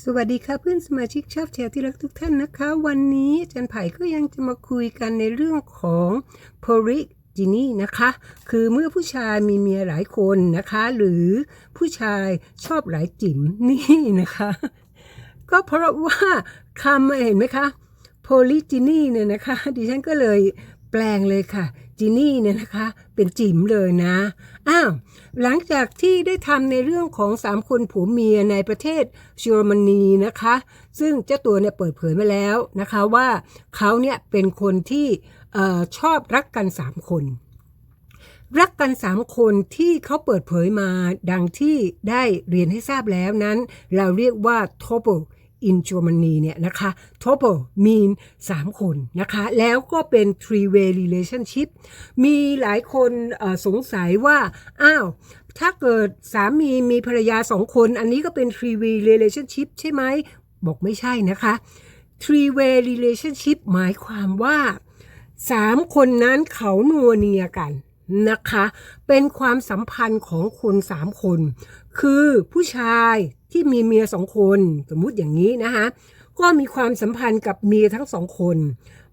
สวัสดีค่ะเพื่อนสมาชิกชอบแชร์ที่รักทุกท่านนะคะ วันนี้อาจันไผ่ก็ยังจะมาคุยกันในเรื่องของโพริจินีนะคะ คือเมื่อผู้ชายมีเมียหลายคนนะคะ หรือผู้ชายชอบหลายจิ๋มนี่นะคะ ก็เพราะว่าคำเห็นไหมคะโพลิจินีเนี่ยนะคะ ดิฉันก็เลยแปลงเลยค่ะ จินี่เนี่ยนะคะเป็นจิ๋มเลยนะอ้าวหลังจากที่ได้ทำในเรื่องของสามคนผัวเมียในประเทศเยอรมนีนะคะ ซึ่งเจ้าตัวเนี่ยเปิดเผยมาแล้วนะคะว่าเขาเนี่ยเป็นคนที่ออชอบรักกันสามคนรักกันสามคนที่เขาเปิดเผยมาดังที่ได้เรียนให้ทราบแล้วนั้น เราเรียกว่า t o p o in Germany เนี่ยนะคะ t o p o mean 3 คนนะคะ แล้วก็เป็น three way relationship มีหลายคนสงสัยว่า อ้าว ถ้าเกิดสามีมีภรรยาสองคน อันนี้ก็เป็น three way relationship ใช่ไหม บอกไม่ใช่นะคะ three way relationship หมายความว่าสามคนนั้นเขานัวเนียกันนะคะ เป็นความสัมพันธ์ของคนสามคน คือผู้ชาย ที่มีเมียสองคนสมมุติอย่างนี้นะคะก็มีความสัมพันธ์กับเมียทั้งสองคน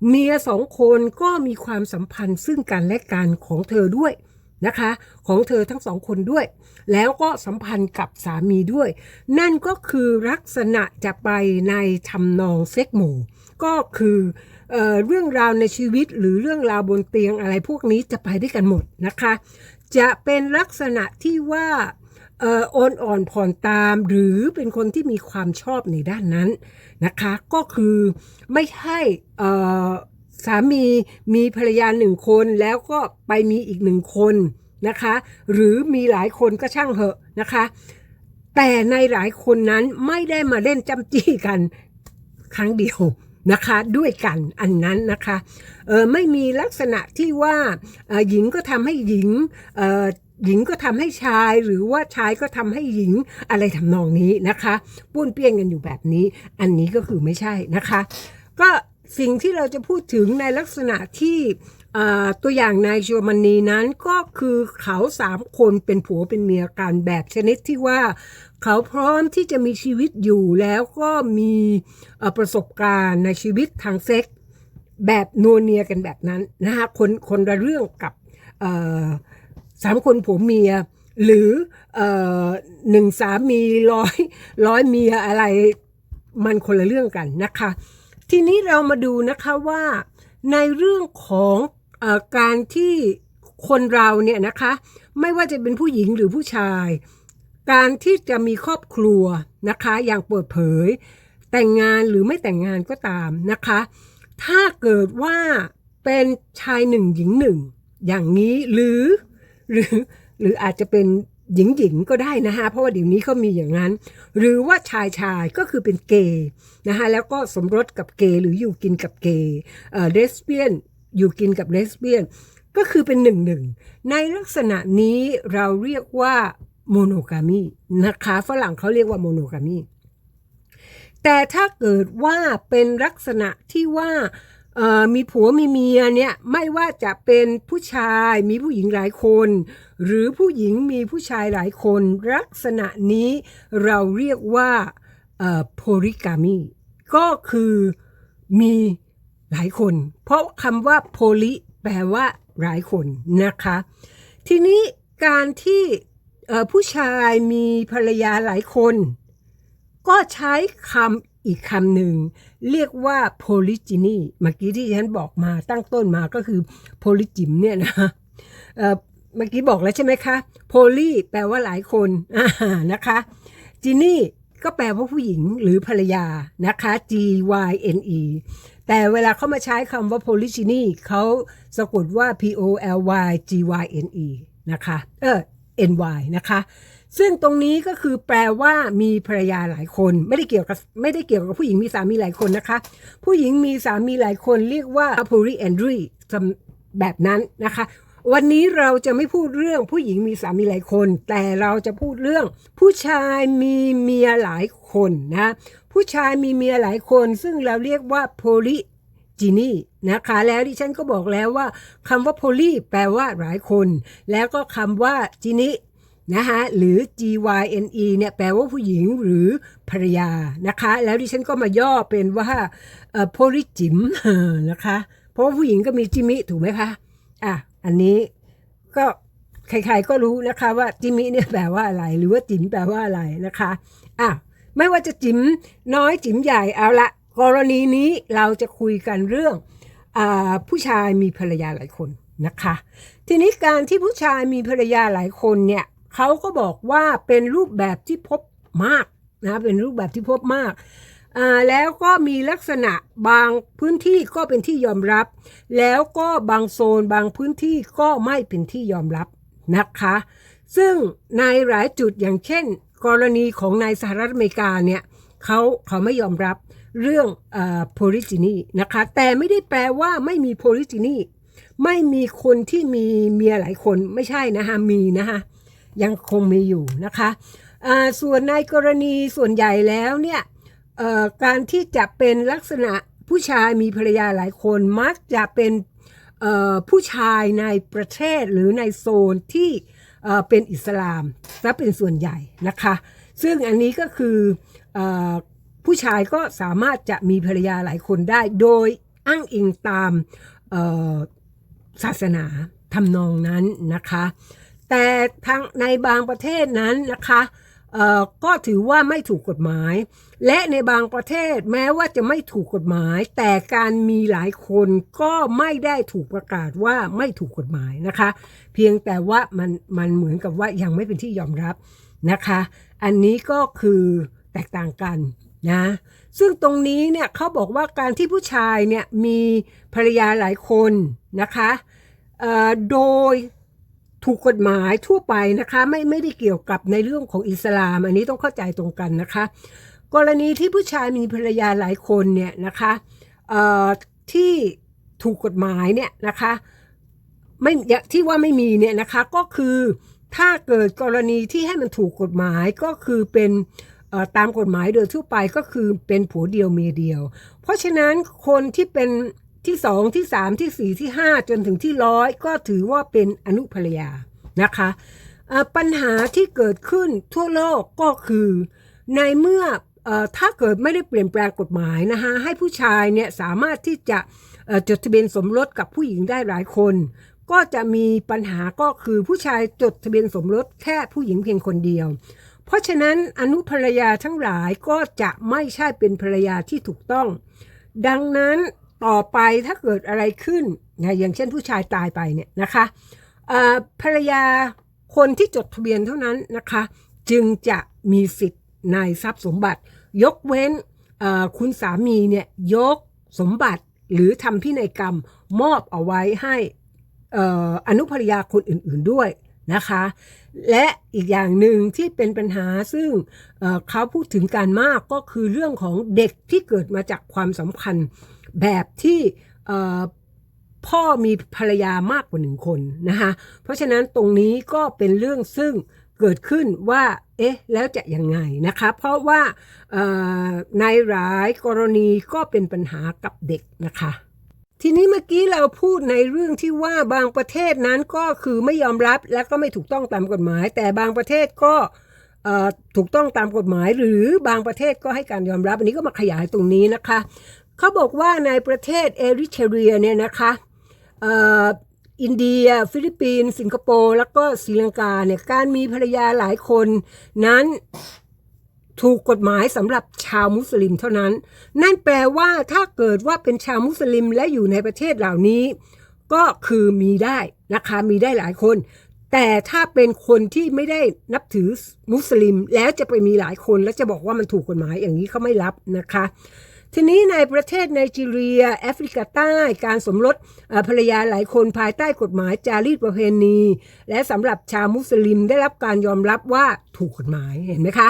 เมียสองคนก็มีความสัมพันธ์ซึ่งกันและกันของเธอด้วยนะคะ ของเธอทั้งสองคนด้วย แล้วก็สัมพันธ์กับสามีด้วย นั่นก็คือลักษณะจะไปในทำนองเซ็กหมู่ ก็คือเออเรื่องราวในชีวิตหรือเรื่องราวบนเตียงอะไรพวกนี้จะไปด้วยกันหมดนะคะ จะเป็นลักษณะที่ว่า เอ่ออ่อนอ่อนผ่อนตาม หรือเป็นคนที่มีความชอบในด้านนั้นนะคะ ก็คือไม่ใช่เอ่อสามีมีภรรยาหนึ่งคนแล้วก็ไปมีอีกหนึ่งคนนะคะ หรือมีหลายคนก็ช่างเหอะนะคะ แต่ในหลายคนนั้นไม่ได้มาเล่นจำจี้กันครั้งเดียวนะคะด้วยกันอันนั้นนะคะเออไม่มีลักษณะที่ว่าหญิงก็ทำให้หญิงเออ หญิงก็ทำให้ชายหรือว่าชายก็ทำให้หญิงอะไรทำนองนี้นะคะป้วนเปี้ยนกันอยู่แบบนี้ อันนี้ก็คือไม่ใช่นะคะ ก็สิ่งที่เราจะพูดถึงในลักษณะที่ตัวอย่างในเยอรมนีนั้นก็คือเขาสามคนเป็นผัวเป็นเมียกันแบบชนิดที่ว่า เขาพร้อมที่จะมีชีวิตอยู่แล้วก็มีประสบการณ์ในชีวิตทางเซ็กส์แบบนัวเนียกันแบบนั้นนะคะคนคนละเรื่องกับ สามคนผัวเมีย หรืออหนึ่งสามีร้อยร้อยเมียอะไรมันคนละเรื่องกันนะคะ ทีนี้เรามาดูนะคะว่าในเรื่องของออการที่คนเราเนี่ยนะคะ ไม่ว่าจะเป็นผู้หญิงหรือผู้ชาย การที่จะมีครอบครัวนะคะอย่างเปิดเผย แต่งงานหรือไม่แต่งงานก็ตามนะคะ ถ้าเกิดว่าเป็นชายหนึ่งหญิงหนึ่งอย่างนี้หรือ หรือหรืออาจจะเป็นหญิงหญิงก็ได้นะคะเพราะว่าเดี๋ยวนี้เขามีอย่างนั้น หรือว่าชายชายก็คือเป็นเกย์นะคะแล้วก็สมรสกับเกย์หรืออยู่กินกับเกย์เอ่อเลสเบี้ยนอยู่กินกับเลสเบี้ยนก็คือเป็นหนึ่งหนึ่งในลักษณะนี้เราเรียกว่าโมโนกามีนะคะฝรั่งเขาเรียกว่าโมโนกามีแต่ถ้าเกิดว่าเป็นลักษณะที่ว่า มีผัวมีเมียเนี่ยไม่ว่าจะเป็นผู้ชายมีผู้หญิงหลายคน หรือผู้หญิงมีผู้ชายหลายคน ลักษณะนี้เราเรียกว่าโพลิกามีก็คือมีหลายคน เพราะคำว่าโพลิแปลว่าหลายคนนะคะ ทีนี้การที่ผู้ชายมีภรรยาหลายคน ก็ใช้คำอีกคำหนึ่ง เรียกว่า polygyny เมื่อกี้ที่ฉันบอกมาตั้งต้นมาก็คือ polygym เนี่ยนะเมื่อกี้บอกแล้วใช่ไหมคะ poly แปลว่าหลายคนนะคะ gyny ก็แปลว่าผู้หญิงหรือภรรยานะคะ G Y N E แต่เวลาเขามาใช้คำว่า polygyny เขาสะกดว่า P O L Y G Y N E นะคะ เออ N Y นะคะ ซึ่งตรงนี้ก็คือแปลว่ามีภรรยาหลายคน ไม่ได้เกี่ยวกับไม่ได้เกี่ยวกับผู้หญิงมีสามีหลายคนนะคะ ผู้หญิงมีสามีหลายคนเรียกว่า polyandry แบบนั้นนะคะวันนี้เราจะไม่พูดเรื่องผู้หญิงมีสามีหลายคน แต่เราจะพูดเรื่อง ผู้ชายมีเมียหลายคนนะ ผู้ชายมีเมียหลายคน ซึ่งเราเรียกว่า poly จีนี่นะคะ แล้วดิฉันก็บอกแล้วว่าคำว่า poly แปลว่าหลายคน แล้วก็คำว่าจีนี่ นะคะหรือ gyne เนี่ยแปลว่าผู้หญิงหรือภรรยานะคะ แล้วดิฉันก็มาย่อเป็นว่าโพลิจิมนะคะ เพราะว่าผู้หญิงก็มีจิมิถูกไหมคะอะอันนี้ก็ใครๆก็รู้นะคะว่าจิมิเนี่ยแปลว่าอะไร หรือว่าจิ๋มแปลว่าอะไรนะคะอะไม่ว่าจะจิ๋มน้อยจิ๋มใหญ่เอาละกรณีนี้เราจะคุยกันเรื่องอผู้ชายมีภรรยาหลายคนนะคะ ทีนี้การที่ผู้ชายมีภรรยาหลายคนเนี่ย เขาก็บอกว่าเป็นรูปแบบที่พบมากนะเป็นรูปแบบที่พบมากแล้วก็มีลักษณะบางพื้นที่ก็เป็นที่ยอมรับ แล้วก็บางโซนบางพื้นที่ก็ไม่เป็นที่ยอมรับนะคะ ซึ่งในหลายจุดอย่างเช่น กรณีของในสหรัฐอเมริกาเนี่ยเขาเขาไม่ยอมรับเรื่องโพลิจินีนะคะแต่ไม่ได้แปลว่าไม่มีโพลิจินีไม่มีคนที่มีเมียหลายคนไม่ใช่นะคะมีนะคะ ยังคงมีอยู่นะคะส่วนในกรณีส่วนใหญ่แล้วเนี่ยการที่จะเป็นลักษณะผู้ชายมีภรรยาหลายคนมักจะเป็นผู้ชายในประเทศหรือในโซนที่เป็นอิสลามซะเป็นส่วนใหญ่นะคะ ซึ่งอันนี้ก็คืออผู้ชายก็สามารถจะมีภรรยาหลายคนได้ โดยอ้างอิงตามศาสนาทำนองนั้นนะคะ แต่ทางในบางประเทศนั้นนะคะก็ถือว่าไม่ถูกกฎหมาย และในบางประเทศแม้ว่าจะไม่ถูกกฎหมาย แต่การมีหลายคนก็ไม่ได้ถูกประกาศว่าไม่ถูกกฎหมายนะคะ เพียงแต่ว่ามันมันเหมือนกับว่ายังไม่เป็นที่ยอมรับนะคะ อันนี้ก็คือแตกต่างกันนะซึ่งตรงนี้เนี่ยเขาบอกว่าการที่ผู้ชายเนี่ยมีภรรยาหลายคนนะคะโดย ถูกกฎหมายทั่วไปนะคะไม่ไม่ได้เกี่ยวกับในเรื่องของอิสลาม อันนี้ต้องเข้าใจตรงกันนะคะ กรณีที่ผู้ชายมีภรรยาหลายคนเนี่ยนะคะที่ถูกกฎหมายเนี่ยนะคะไม่ที่ว่าไม่มีเนี่ยนะคะก็คือถ้าเกิดกรณีที่ให้มันถูกกฎหมายก็คือเป็นตามกฎหมายโดยทั่วไปก็คือเป็นผัวเดียวเมียเดียว เพราะฉะนั้นคนที่เป็น ที่สองที่สามที่สี่ที่ห้าจนถึงที่ร้อยก็ถือว่าเป็นอนุภรรยานะคะปัญหาที่เกิดขึ้นทั่วโลกก็คือ ในเมื่ออถ้าเกิดไม่ได้เปลี่ยนแปลงกฎหมายนะคะให้ผู้ชายเนี่ยสามารถที่จะจดทะเบียนสมรสกับผู้หญิงได้หลายคน ก็จะมีปัญหาก็คือผู้ชายจดทะเบียนสมรสแค่ผู้หญิงเพียงคนเดียว เพราะฉะนั้นอนุภรรยาทั้งหลายก็จะไม่ใช่เป็นภรรยาที่ถูกต้อง ดังนั้น ต่อไปถ้าเกิดอะไรขึ้นนะอย่างเช่นผู้ชายตายไปเนี่ยนะคะภรรยาคนที่จดทะเบียนเท่านั้นนะคะ จึงจะมีสิทธิ์ในทรัพย์สมบัติ ยกเว้นคุณสามีเนี่ยยกสมบัติหรือทำพินัยกรรมมอบเอาไว้ให้อออนุภรรยาคนอื่น ๆด้วยนะคะ และอีกอย่างหนึ่งที่เป็นปัญหาซึ่งเเขาพูดถึงการมากก็คือเรื่องของเด็กที่เกิดมาจากความสัมพันธ์ แบบที่พ่อมีภรรยามากกว่าหนึ่งคนนะคะเพราะฉะนั้นตรงนี้ก็เป็นเรื่องซึ่งเกิดขึ้นว่า เอ๊ะ แล้วจะยังไงนะคะ เพราะว่าในหลายกรณีก็เป็นปัญหากับเด็กนะคะ ทีนี้เมื่อกี้เราพูดในเรื่องที่ว่าบางประเทศนั้นก็คือไม่ยอมรับและก็ไม่ถูกต้องตามกฎหมาย แต่บางประเทศก็ถูกต้องตามกฎหมาย หรือบางประเทศก็ให้การยอมรับ อันนี้ก็มาขยายตรงนี้นะคะ เขาบอกว่าในประเทศเอริเทเรียเนี่ยนะคะอินเดีย ฟิลิปปินส์สิงคโปร์แล้วก็ศรีลังกาเนี่ยการมีภรรยาหลายคนนั้นถูกกฎหมายสำหรับชาวมุสลิมเท่านั้น นั่นแปลว่าถ้าเกิดว่าเป็นชาวมุสลิมและอยู่ในประเทศเหล่านี้ ก็คือมีได้นะคะมีได้หลายคน แต่ถ้าเป็นคนที่ไม่ได้นับถือมุสลิมแล้วจะไปมีหลายคน แล้วจะบอกว่ามันถูกกฎหมายอย่างนี้เขาไม่รับนะคะ ทีนี้ในประเทศไนจีเรีย แอฟริกาใต้การสมรสภรรยาหลายคนภายใต้กฎหมายจารีตประเพณี และสำหรับชาวมุสลิมได้รับการยอมรับว่าถูกกฎหมายเห็นไหมคะ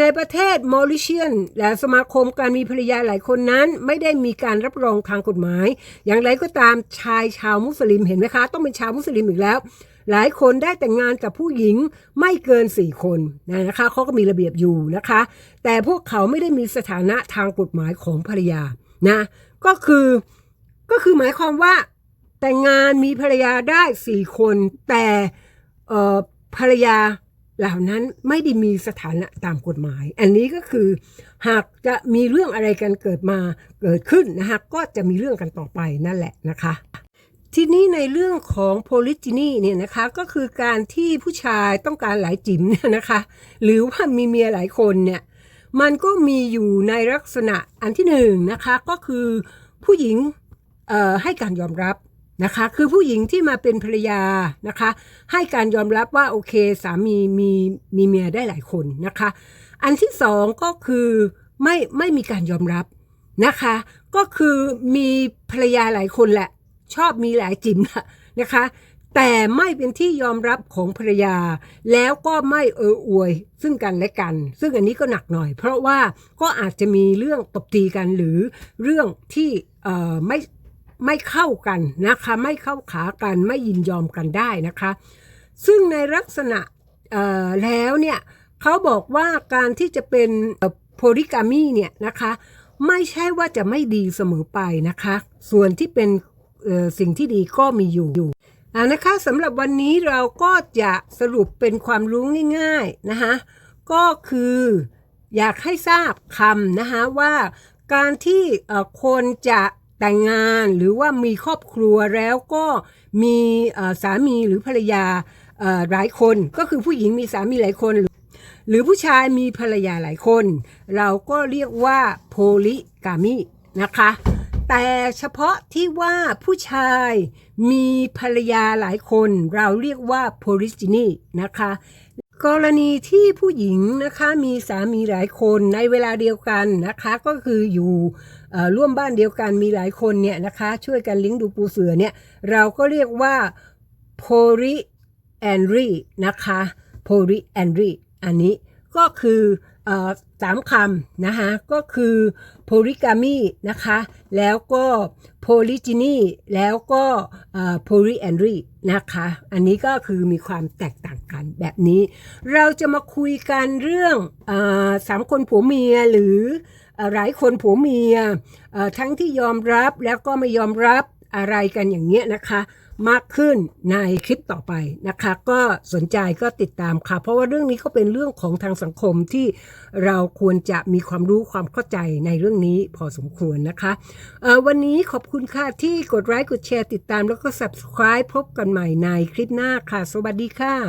ในประเทศมอริเชียน และสมาคมการมีภรรยาหลายคนนั้น ไม่ได้มีการรับรองทางกฎหมาย อย่างไรก็ตามชายชาวมุสลิมเห็นไหมคะ ต้องเป็นชาวมุสลิมอีกแล้ว หลายคนได้แต่งงานกับผู้หญิงไม่เกิน 4 คนนะคะเขาก็มีระเบียบอยู่นะคะ แต่พวกเขาไม่ได้มีสถานะทางกฎหมายของภรรยานะก็คือก็คือหมายความว่าแต่งงานมีภรรยาได้4คน แต่ภรรยาเหล่านั้นไม่ได้มีสถานะตามกฎหมาย อันนี้ก็คือหากจะมีเรื่องอะไรกันเกิดมาเกิดขึ้นนะคะก็จะมีเรื่องกันต่อไปนั่นแหละนะคะ ทีนี้ในเรื่องของโพลิจินีเนี่ยนะคะก็คือการที่ผู้ชายต้องการหลายจิ๋มเนี่ยนะคะ หรือว่ามีเมียหลายคนเนี่ยมันก็มีอยู่ในลักษณะอันที่หนึ่งนะคะก็คือผู้หญิงให้การยอมรับนะคะคือผู้หญิงที่มาเป็นภรรยานะคะ ให้การยอมรับว่าโอเคสามีมีมีเมียได้หลายคนนะคะ อันที่สองก็คือไม่ไม่มีการยอมรับนะคะ ก็คือมีภรรยาหลายคนแหละ ชอบมีหลายจิ๋มนะคะ แต่ไม่เป็นที่ยอมรับของภรรยา แล้วก็ไม่เอออวย ซึ่งกันและกัน ซึ่งอันนี้ก็หนักหน่อย เพราะว่าก็อาจจะมีเรื่องตบตีกันหรือเรื่องที่เออไม่ไม่เข้ากันนะคะ ไม่เข้าขากันไม่ยินยอมกันได้นะคะ ซึ่งในลักษณะแล้วเนี่ยเขาบอกว่าการที่จะเป็นโพลิกามีเนี่ยนะคะ ไม่ใช่ว่าจะไม่ดีเสมอไปนะคะ ส่วนที่เป็น สิ่งที่ดีก็มีอยู่อยู่อ่านะคะสำหรับวันนี้เราก็จะสรุปเป็นความรู้ง่ายๆนะคะก็คืออยากให้ทราบคำนะคะว่าการที่คนจะแต่งงานหรือว่ามีครอบครัวแล้วก็มีสามีหรือภรรยาหลายคน ก็คือผู้หญิงมีสามีหลายคน หรือผู้ชายมีภรรยาหลายคน เราก็เรียกว่าโพลิกามีนะคะ แต่เฉพาะที่ว่าผู้ชายมีภรรยาหลายคน เราเรียกว่าโพลิจินีนะคะ กรณีที่ผู้หญิงนะคะมีสามีหลายคนในเวลาเดียวกันนะคะ ก็คืออยู่ร่วมบ้านเดียวกันมีหลายคนเนี่ยนะคะ ช่วยกันเลิงดูปูเสือเนี่ย เราก็เรียกว่า polyandry นะคะ polyandry อันนี้ก็คืออ สามคำนะคะก็คือ polygamy นะคะแล้วก็ polygyny แล้วก็ polyandry นะคะอันนี้ก็คือมีความแตกต่างกันแบบนี้ เราจะมาคุยกันเรื่องอสามคนผัวเมียหรืออหลายคนผัวเมียทั้งที่ยอมรับแล้วก็ไม่ยอมรับอะไรกันอย่างเงี้ยนะคะ มากขึ้นในคลิปต่อไปนะคะ ก็สนใจก็ติดตามค่ะ เพราะว่าเรื่องนี้ก็เป็นเรื่องของทางสังคมที่เราควรจะมีความรู้ความเข้าใจในเรื่องนี้พอสมควรนะคะวันนี้ขอบคุณค่ะที่กดไลค์กดแชร์ติดตามแล้วก็ subscribe พบกันใหม่ในคลิปหน้าค่ะ สวัสดีค่ะ